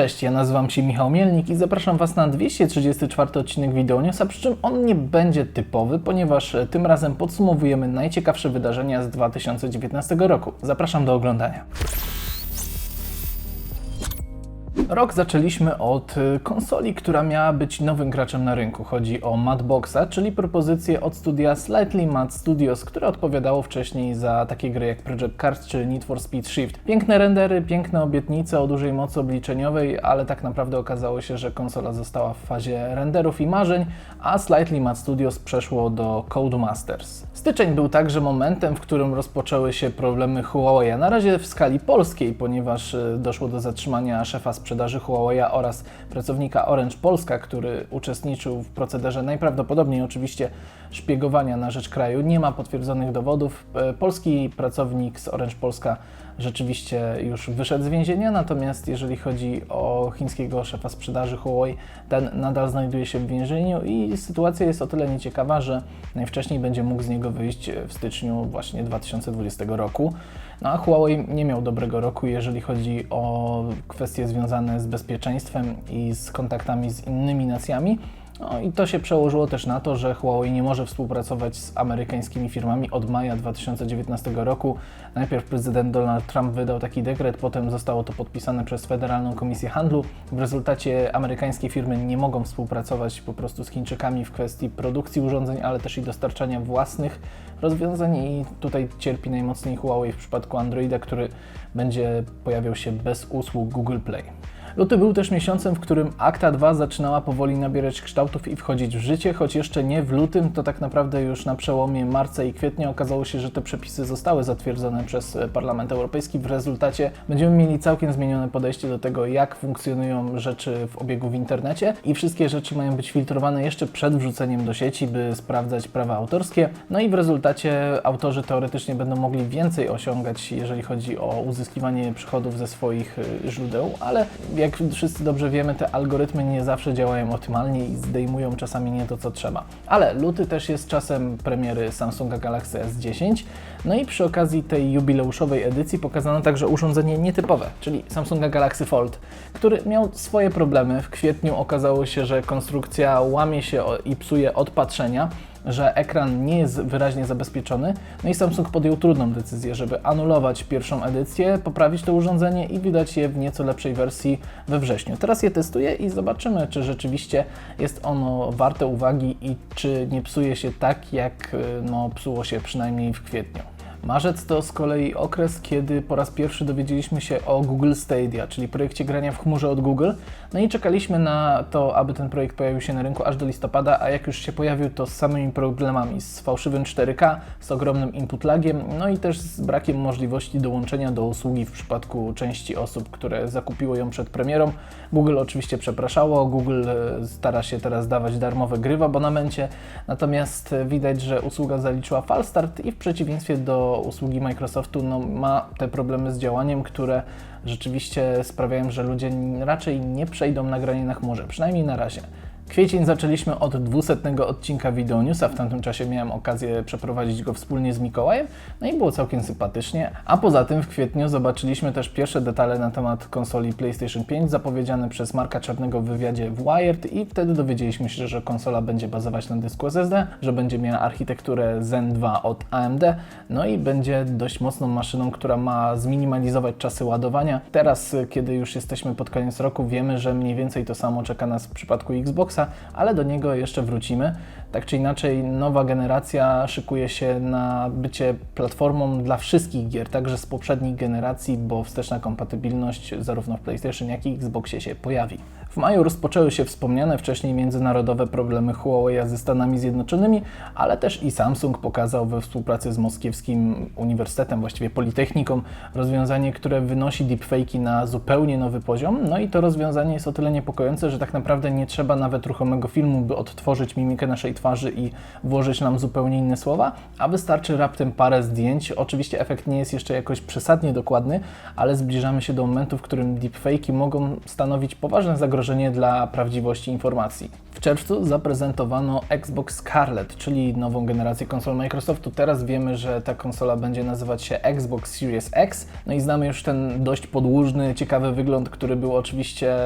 Cześć, ja nazywam się Michał Mielnik i zapraszam Was na 234 odcinek Video Newsa, przy czym on nie będzie typowy, ponieważ e, tym razem podsumowujemy najciekawsze wydarzenia z 2019 roku. Zapraszam do oglądania. Rok zaczęliśmy od y, konsoli, która miała być nowym graczem na rynku. Chodzi o Madboxa, czyli propozycję od studia Slightly Mad Studios, które odpowiadało wcześniej za takie gry jak Project Cars czy Need for Speed Shift. Piękne rendery, piękne obietnice o dużej mocy obliczeniowej, ale tak naprawdę okazało się, że konsola została w fazie renderów i marzeń, a Slightly Mad Studios przeszło do Codemasters. Styczeń był także momentem, w którym rozpoczęły się problemy Huawei, na razie w skali polskiej, ponieważ y, doszło do zatrzymania szefa sprzedaży Huawei oraz pracownika Orange Polska, który uczestniczył w procederze najprawdopodobniej oczywiście szpiegowania na rzecz kraju. Nie ma potwierdzonych dowodów. E, Polski pracownik z Orange Polska rzeczywiście już wyszedł z więzienia, natomiast jeżeli chodzi o chińskiego szefa sprzedaży Huawei, ten nadal znajduje się w więzieniu i sytuacja jest o tyle nieciekawa, że najwcześniej będzie mógł z niego wyjść w styczniu właśnie 2020 roku. No a Huawei nie miał dobrego roku, jeżeli chodzi o kwestie związane z bezpieczeństwem i z kontaktami z innymi nacjami. No i to się przełożyło też na to, że Huawei nie może współpracować z amerykańskimi firmami od maja 2019 roku. Najpierw prezydent Donald Trump wydał taki dekret, potem zostało to podpisane przez Federalną Komisję Handlu. W rezultacie amerykańskie firmy nie mogą współpracować po prostu z Chińczykami w kwestii produkcji urządzeń, ale też i dostarczania własnych rozwiązań i tutaj cierpi najmocniej Huawei w przypadku Androida, który będzie pojawiał się bez usług Google Play. Luty był też miesiącem, w którym Akta 2 zaczynała powoli nabierać kształtów i wchodzić w życie, choć jeszcze nie w lutym, to tak naprawdę już na przełomie marca i kwietnia okazało się, że te przepisy zostały zatwierdzone przez Parlament Europejski. W rezultacie będziemy mieli całkiem zmienione podejście do tego, jak funkcjonują rzeczy w obiegu w internecie i wszystkie rzeczy mają być filtrowane jeszcze przed wrzuceniem do sieci, by sprawdzać prawa autorskie. No i w rezultacie autorzy teoretycznie będą mogli więcej osiągać, jeżeli chodzi o uzyskiwanie przychodów ze swoich y, źródeł, ale jak wszyscy dobrze wiemy, te algorytmy nie zawsze działają optymalnie i zdejmują czasami nie to, co trzeba. Ale luty też jest czasem premiery Samsunga Galaxy S10. No i przy okazji tej jubileuszowej edycji pokazano także urządzenie nietypowe, czyli Samsunga Galaxy Fold, który miał swoje problemy. W kwietniu okazało się, że konstrukcja łamie się i psuje od patrzenia że ekran nie jest wyraźnie zabezpieczony. No i Samsung podjął trudną decyzję, żeby anulować pierwszą edycję, poprawić to urządzenie i wydać je w nieco lepszej wersji we wrześniu. Teraz je testuję i zobaczymy, czy rzeczywiście jest ono warte uwagi i czy nie psuje się tak, jak no, psuło się przynajmniej w kwietniu. Marzec to z kolei okres, kiedy po raz pierwszy dowiedzieliśmy się o Google Stadia, czyli projekcie grania w chmurze od Google. No i czekaliśmy na to, aby ten projekt pojawił się na rynku aż do listopada, a jak już się pojawił, to z samymi problemami, z fałszywym 4K, z ogromnym input lagiem, no i też z brakiem możliwości dołączenia do usługi w przypadku części osób, które zakupiło ją przed premierą. Google oczywiście przepraszało, Google e, stara się teraz dawać darmowe gry w abonamencie, natomiast widać, że usługa zaliczyła fal start i w przeciwieństwie do usługi Microsoftu no, ma te problemy z działaniem, które rzeczywiście sprawiają, że ludzie raczej nie przejdą na granie na chmurze, przynajmniej na razie. Kwiecień zaczęliśmy od 200 odcinka Video w tamtym czasie miałem okazję przeprowadzić go wspólnie z Mikołajem, no i było całkiem sympatycznie. A poza tym w kwietniu zobaczyliśmy też pierwsze detale na temat konsoli PlayStation 5 zapowiedziane przez Marka Czarnego w wywiadzie w Wired i wtedy dowiedzieliśmy się, że konsola będzie bazować na dysku SSD, że będzie miała architekturę Zen 2 od AMD, no i będzie dość mocną maszyną, która ma zminimalizować czasy ładowania. Teraz, kiedy już jesteśmy pod koniec roku, wiemy, że mniej więcej to samo czeka nas w przypadku Xboxa, ale do niego jeszcze wrócimy. Tak czy inaczej, nowa generacja szykuje się na bycie platformą dla wszystkich gier, także z poprzednich generacji, bo wsteczna kompatybilność zarówno w PlayStation, jak i Xboxie się pojawi. W maju rozpoczęły się wspomniane wcześniej międzynarodowe problemy Huawei ze Stanami Zjednoczonymi, ale też i Samsung pokazał we współpracy z Moskiewskim Uniwersytetem, właściwie Politechniką, rozwiązanie, które wynosi deepfake'i na zupełnie nowy poziom. No i to rozwiązanie jest o tyle niepokojące, że tak naprawdę nie trzeba nawet ruchomego filmu, by odtworzyć mimikę naszej twarzy i włożyć nam zupełnie inne słowa, a wystarczy raptem parę zdjęć. Oczywiście efekt nie jest jeszcze jakoś przesadnie dokładny, ale zbliżamy się do momentu, w którym deepfake'i mogą stanowić poważne zagrożenie dla prawdziwości informacji. W czerwcu zaprezentowano Xbox Scarlett, czyli nową generację konsol Microsoftu. Teraz wiemy, że ta konsola będzie nazywać się Xbox Series X. No i znamy już ten dość podłużny, ciekawy wygląd, który był oczywiście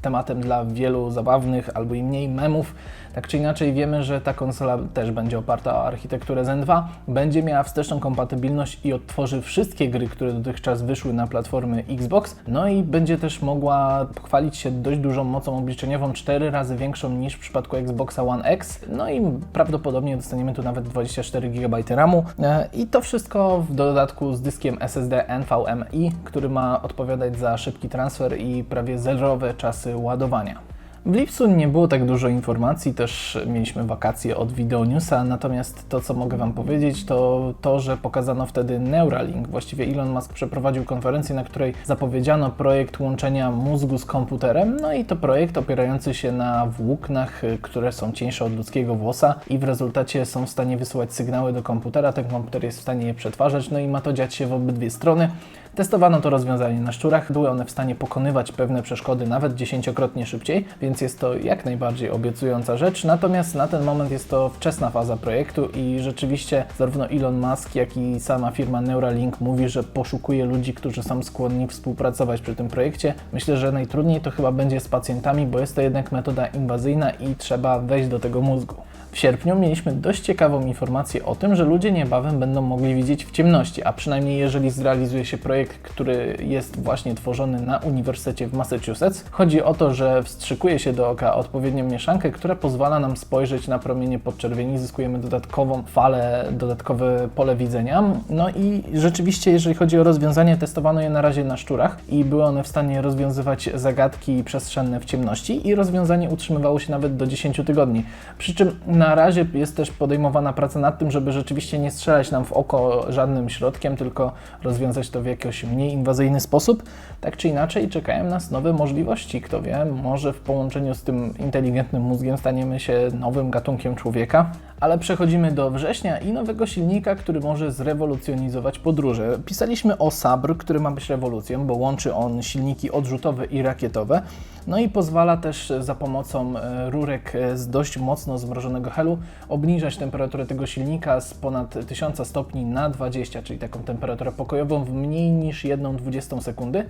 tematem dla wielu zabawnych albo i mniej memów. Tak czy inaczej wiemy, że ta konsola też będzie oparta o architekturę Zen 2, będzie miała wsteczną kompatybilność i odtworzy wszystkie gry, które dotychczas wyszły na platformy Xbox, no i będzie też mogła chwalić się dość dużą mocą obliczeniową, 4 razy większą niż w przypadku Xboxa One X, no i prawdopodobnie dostaniemy tu nawet 24 GB RAMu E, i to wszystko w dodatku z dyskiem SSD NVMe, który ma odpowiadać za szybki transfer i prawie zerowe czasy ładowania. W lipcu nie było tak dużo informacji, też mieliśmy wakacje od Video Newsa, natomiast to, co mogę Wam powiedzieć, to to, że pokazano wtedy Neuralink. Właściwie Elon Musk przeprowadził konferencję, na której zapowiedziano projekt łączenia mózgu z komputerem, no i to projekt opierający się na włóknach, które są cieńsze od ludzkiego włosa i w rezultacie są w stanie wysyłać sygnały do komputera, ten komputer jest w stanie je przetwarzać, no i ma to dziać się w obydwie strony. Testowano to rozwiązanie na szczurach, były one w stanie pokonywać pewne przeszkody nawet dziesięciokrotnie szybciej, więc jest to jak najbardziej obiecująca rzecz. Natomiast na ten moment jest to wczesna faza projektu i rzeczywiście zarówno Elon Musk, jak i sama firma Neuralink mówi, że poszukuje ludzi, którzy są skłonni współpracować przy tym projekcie. Myślę, że najtrudniej to chyba będzie z pacjentami, bo jest to jednak metoda inwazyjna i trzeba wejść do tego mózgu. W sierpniu mieliśmy dość ciekawą informację o tym, że ludzie niebawem będą mogli widzieć w ciemności, a przynajmniej jeżeli zrealizuje się projekt, który jest właśnie tworzony na Uniwersytecie w Massachusetts. Chodzi o to, że wstrzykuje się do oka odpowiednią mieszankę, która pozwala nam spojrzeć na promienie podczerwieni, zyskujemy dodatkową falę, dodatkowe pole widzenia. No i rzeczywiście, jeżeli chodzi o rozwiązanie, testowano je na razie na szczurach i były one w stanie rozwiązywać zagadki przestrzenne w ciemności i rozwiązanie utrzymywało się nawet do 10 tygodni. Przy czym na razie jest też podejmowana praca nad tym, żeby rzeczywiście nie strzelać nam w oko żadnym środkiem, tylko rozwiązać to w jakiś mniej inwazyjny sposób. Tak czy inaczej, czekają nas nowe możliwości. Kto wie, może w połączeniu z tym inteligentnym mózgiem staniemy się nowym gatunkiem człowieka. Ale przechodzimy do września i nowego silnika, który może zrewolucjonizować podróże. Pisaliśmy o Sabr, który ma być rewolucją, bo łączy on silniki odrzutowe i rakietowe. No i pozwala też za pomocą e, rurek z dość mocno zmrożonego helu obniżać temperaturę tego silnika z ponad 1000 stopni na 20, czyli taką temperaturę pokojową w mniej niż 1,20 sekundy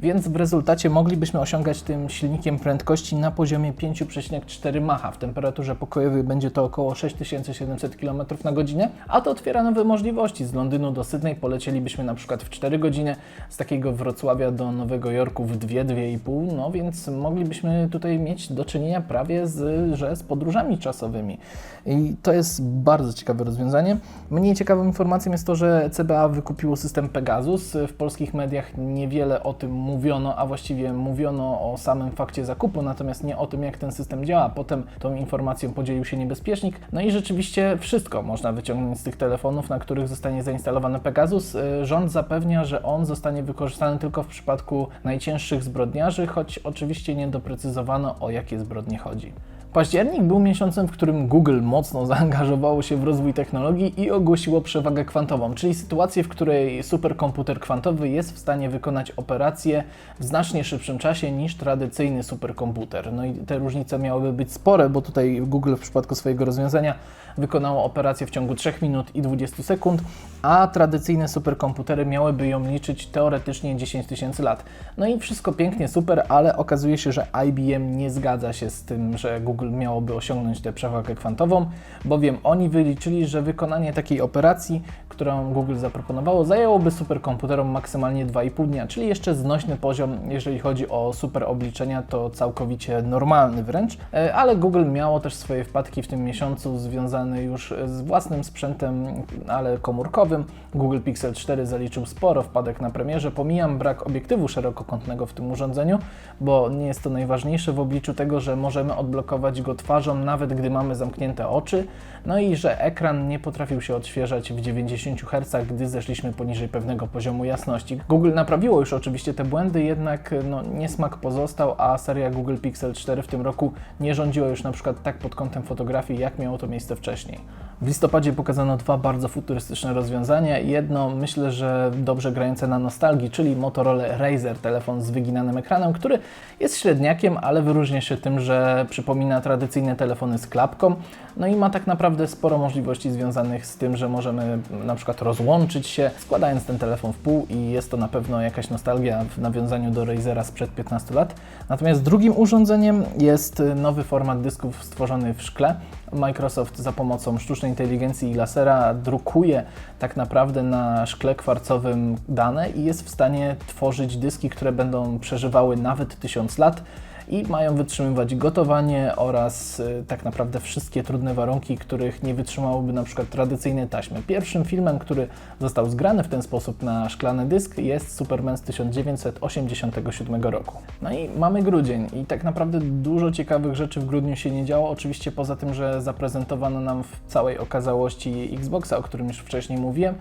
więc w rezultacie moglibyśmy osiągać tym silnikiem prędkości na poziomie 5,4 Macha. W temperaturze pokojowej będzie to około 6700 km na godzinę, a to otwiera nowe możliwości. Z Londynu do Sydney polecielibyśmy na przykład w 4 godziny, z takiego Wrocławia do Nowego Jorku w 2-2,5, no więc moglibyśmy tutaj mieć do czynienia prawie z, że z podróżami czasowymi. I to jest bardzo ciekawe rozwiązanie. Mniej ciekawą informacją jest to, że CBA wykupiło system Pegasus. W polskich mediach niewiele o tym mówiono, a właściwie mówiono o samym fakcie zakupu, natomiast nie o tym, jak ten system działa. Potem tą informacją podzielił się niebezpiecznik. No i rzeczywiście wszystko można wyciągnąć z tych telefonów, na których zostanie zainstalowany Pegasus. Y, rząd zapewnia, że on zostanie wykorzystany tylko w przypadku najcięższych zbrodniarzy, choć oczywiście nie doprecyzowano o jakie zbrodnie chodzi. Październik był miesiącem, w którym Google mocno zaangażowało się w rozwój technologii i ogłosiło przewagę kwantową, czyli sytuację, w której superkomputer kwantowy jest w stanie wykonać operacje w znacznie szybszym czasie niż tradycyjny superkomputer. No i te różnice miałyby być spore, bo tutaj Google w przypadku swojego rozwiązania wykonało operację w ciągu 3 minut i 20 sekund, a tradycyjne superkomputery miałyby ją liczyć teoretycznie 10 tysięcy lat. No i wszystko pięknie, super, ale okazuje się, że IBM nie zgadza się z tym, że Google miałoby osiągnąć tę przewagę kwantową, bowiem oni wyliczyli, że wykonanie takiej operacji, którą Google zaproponowało, zajęłoby superkomputerom maksymalnie 2,5 dnia, czyli jeszcze znośny poziom, jeżeli chodzi o super obliczenia, to całkowicie normalny wręcz, e, ale Google miało też swoje wpadki w tym miesiącu związane już z własnym sprzętem, ale komórkowym. Google Pixel 4 zaliczył sporo wpadek na premierze. Pomijam brak obiektywu szerokokątnego w tym urządzeniu, bo nie jest to najważniejsze w obliczu tego, że możemy odblokować go twarzą, nawet gdy mamy zamknięte oczy, no i że ekran nie potrafił się odświeżać w 90 Hz, gdy zeszliśmy poniżej pewnego poziomu jasności. Google naprawiło już oczywiście te błędy, jednak no, niesmak pozostał, a seria Google Pixel 4 w tym roku nie rządziła już na przykład tak pod kątem fotografii, jak miało to miejsce wcześniej. W listopadzie pokazano dwa bardzo futurystyczne rozwiązania. Jedno, myślę, że dobrze grające na nostalgii, czyli Motorola Razer, telefon z wyginanym ekranem, który jest średniakiem, ale wyróżnia się tym, że przypomina tradycyjne telefony z klapką. No i ma tak naprawdę sporo możliwości związanych z tym, że możemy na przykład rozłączyć się, składając ten telefon w pół i jest to na pewno jakaś nostalgia w nawiązaniu do Razera sprzed 15 lat. Natomiast drugim urządzeniem jest nowy format dysków stworzony w szkle. Microsoft za pomocą sztucznej inteligencji i lasera drukuje tak naprawdę na szkle kwarcowym dane i jest w stanie tworzyć dyski, które będą przeżywały nawet 1000 lat i mają wytrzymywać gotowanie oraz y, tak naprawdę wszystkie trudne warunki, których nie wytrzymałyby na przykład tradycyjne taśmy. Pierwszym filmem, który został zgrany w ten sposób na szklany dysk jest Superman z 1987 roku. No i mamy grudzień i tak naprawdę dużo ciekawych rzeczy w grudniu się nie działo, oczywiście poza tym, że zaprezentowano nam w całej okazałości Xboxa, o którym już wcześniej mówiłem,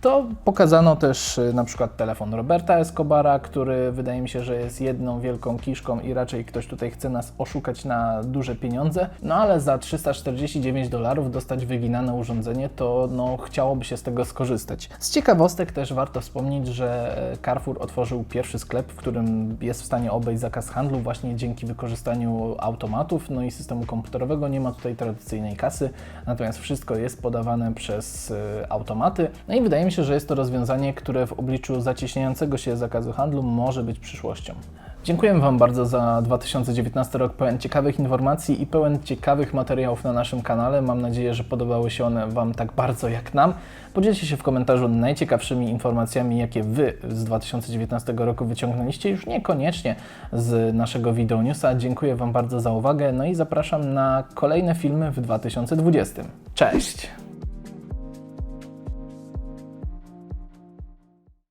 to pokazano też y, na przykład telefon Roberta Escobara, który wydaje mi się, że jest jedną wielką kiszką i raczej ktoś tutaj chce nas oszukać na duże pieniądze. No ale za 349 dolarów dostać wyginane urządzenie, to no chciałoby się z tego skorzystać. Z ciekawostek też warto wspomnieć, że e, Carrefour otworzył pierwszy sklep, w którym jest w stanie obejść zakaz handlu właśnie dzięki wykorzystaniu automatów, no i systemu komputerowego. Nie ma tutaj tradycyjnej kasy, natomiast wszystko jest podawane przez e, automaty. No i wydaje mi się, że jest to rozwiązanie, które w obliczu zacieśniającego się zakazu handlu może być przyszłością. Dziękuję Wam bardzo za 2019 rok pełen ciekawych informacji i pełen ciekawych materiałów na naszym kanale. Mam nadzieję, że podobały się one Wam tak bardzo jak nam. Podzielcie się w komentarzu najciekawszymi informacjami, jakie Wy z 2019 roku wyciągnęliście, już niekoniecznie z naszego wideo newsa. Dziękuję Wam bardzo za uwagę, no i zapraszam na kolejne filmy w 2020. Cześć!